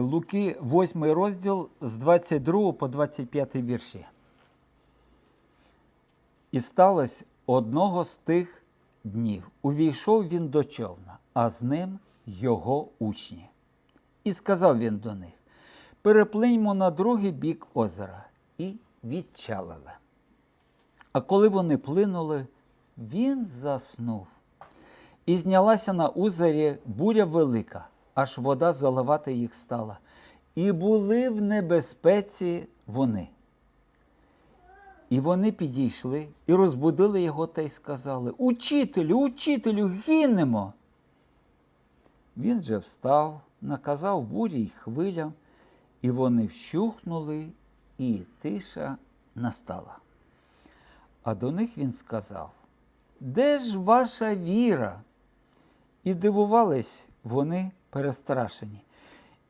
Луки, 8 розділ з 22 по 25 вірші. І сталося одного з тих днів. Увійшов він до човна, а з ним його учні. І сказав він до них: переплиньмо на другий бік озера, і відчалили. А коли вони плинули, він заснув. І знялася на озері буря велика, аж вода заливати їх стала. І були в небезпеці вони. І вони підійшли і розбудили його та й сказали: Учителю, учителю, гинемо. Він же встав, наказав бурі й хвилям, і вони вщухнули, і тиша настала. А до них він сказав: Де ж ваша віра? І дивувались вони перестрашені,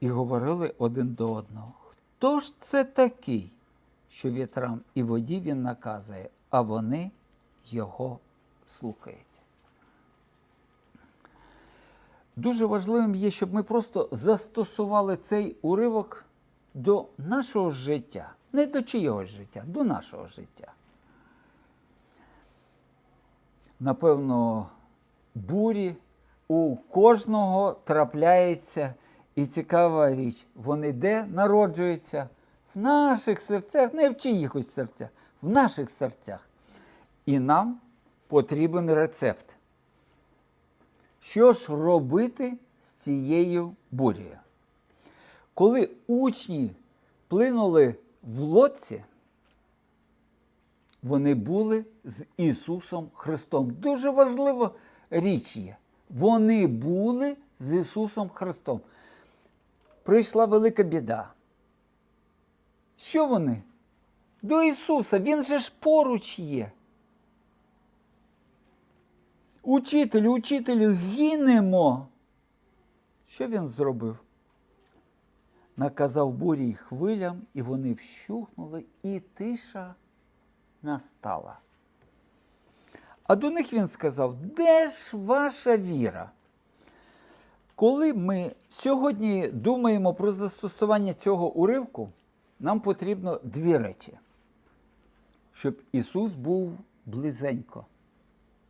і говорили один до одного: Хто ж це такий, що вітрам і воді він наказує, а вони його слухають? Дуже важливим є, щоб ми просто застосували цей уривок до нашого життя, не до чийогось життя, до нашого життя. Напевно, бурі у кожного трапляється і цікава річ. Вони де народжуються? В наших серцях, не в чиїхось серцях, в наших серцях. І нам потрібен рецепт. Що ж робити з цією бурею? Коли учні плинули в лодці, вони були з Ісусом Христом. Дуже важлива річ є. Вони були з Ісусом Христом. Прийшла велика біда. Що вони? До Ісуса, Він же ж поруч є. Учителю, учителю, гинемо. Що він зробив? Наказав бурі й хвилям, і вони вщухнули, і тиша настала. А до них він сказав: де ж ваша віра? Коли ми сьогодні думаємо про застосування цього уривку, нам потрібно дві речі, щоб Ісус був близенько.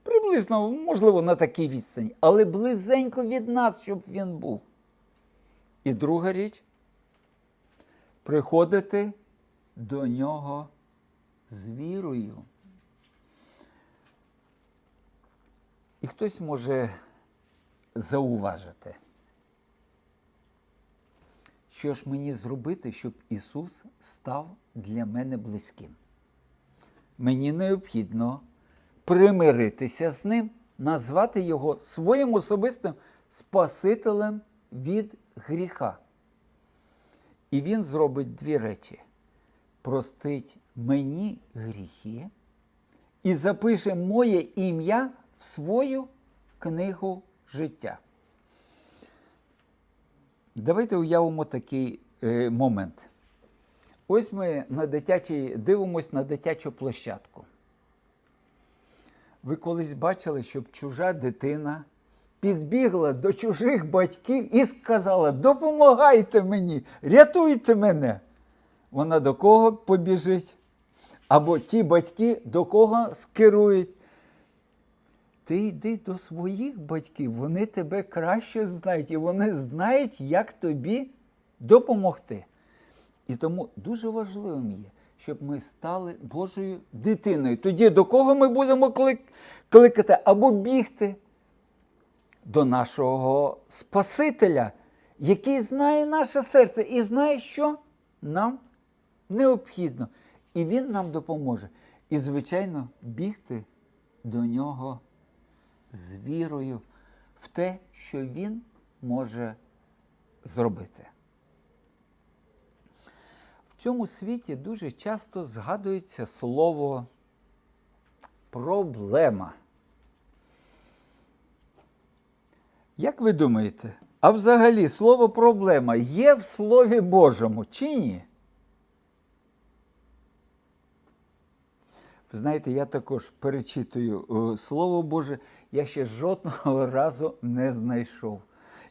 Приблизно, можливо, на такій відстані, але близенько від нас, щоб він був. І друга річ приходити до нього з вірою. І хтось може зауважити, що ж мені зробити, щоб Ісус став для мене близьким. Мені необхідно примиритися з Ним, назвати Його своїм особистим Спасителем від гріха. І Він зробить дві речі: простить мені гріхи і запише моє ім'я свою книгу життя. Давайте уявимо такий е, момент. Ось ми на дитячій, дивимось на дитячу площадку. Ви колись бачили, щоб чужа дитина підбігла до чужих батьків і сказала: Допомагайте мені, рятуйте мене. Вона до кого побіжить? Або ті батьки до кого скерують. Ти йди до своїх батьків, вони тебе краще знають, і вони знають, як тобі допомогти. І тому дуже важливим є, щоб ми стали Божою дитиною. Тоді до кого ми будемо клик... кликати або бігти? До нашого Спасителя, який знає наше серце і знає, що нам необхідно. І Він нам допоможе. І, звичайно, бігти до нього з вірою в те, що Він може зробити. В цьому світі дуже часто згадується слово проблема. Як ви думаєте, а взагалі слово проблема є в Слові Божому чи ні? Знаєте, я також перечитую е, Слово Боже, я ще жодного разу не знайшов.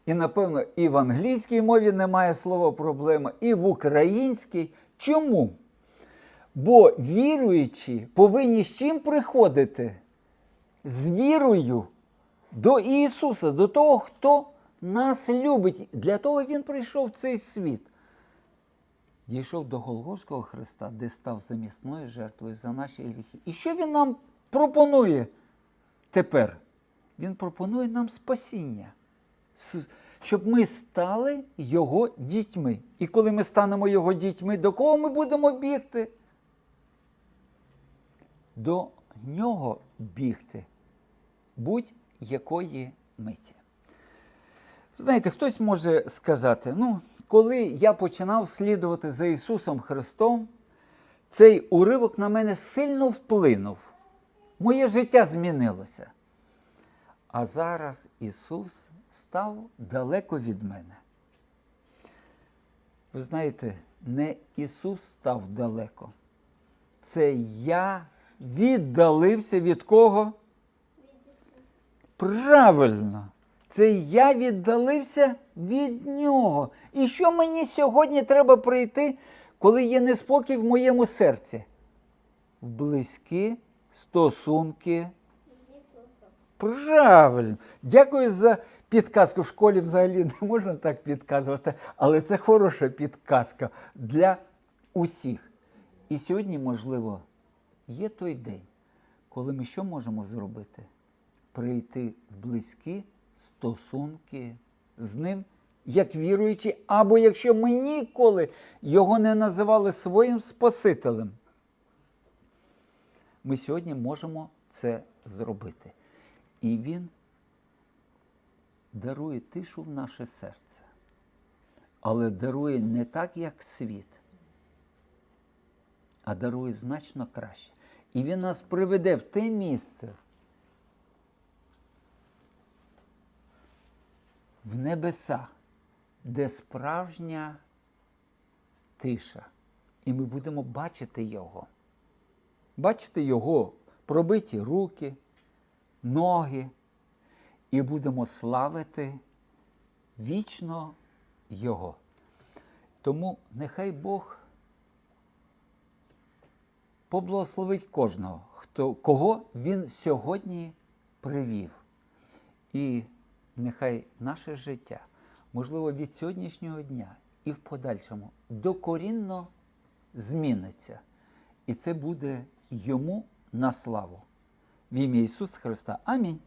І, напевно, і в англійській мові немає слова проблема, і в українській. Чому? Бо віруючі повинні з чим приходити? З вірою до Ісуса, до того, хто нас любить. Для того Він прийшов в цей світ. Дійшов до Голгофського Христа, де став замісною жертвою за наші гріхи. І що Він нам пропонує тепер? Він пропонує нам спасіння, щоб ми стали Його дітьми. І коли ми станемо Його дітьми, до кого ми будемо бігти? До нього бігти будь-якої миті. Знаєте, хтось може сказати: ну, коли я починав слідувати за Ісусом Христом, цей уривок на мене сильно вплинув. Моє життя змінилося. А зараз Ісус став далеко від мене. Ви знаєте, не Ісус став далеко. Це я віддалився від кого? Правильно. Це я віддалився від нього. І що мені сьогодні треба прийти, коли є неспокій в моєму серці? В близькі стосунки. Правильно. Дякую за підказку. В школі взагалі не можна так підказувати, але це хороша підказка для усіх. І сьогодні, можливо, є той день, коли ми що можемо зробити? Прийти в близькі стосунки з ним, як віруючі, або якщо ми ніколи його не називали своїм Спасителем, ми сьогодні можемо це зробити. І Він дарує тишу в наше серце, але дарує не так, як світ, а дарує значно краще. І Він нас приведе в те місце, в небеса, де справжня тиша. І ми будемо бачити Його. Бачити Його пробиті руки, ноги, і будемо славити вічно Його. Тому нехай Бог поблагословить кожного, хто, кого Він сьогодні привів. І нехай наше життя, можливо, від сьогоднішнього дня і в подальшому докорінно зміниться. І це буде йому на славу. В ім'я Ісуса Христа. Амінь.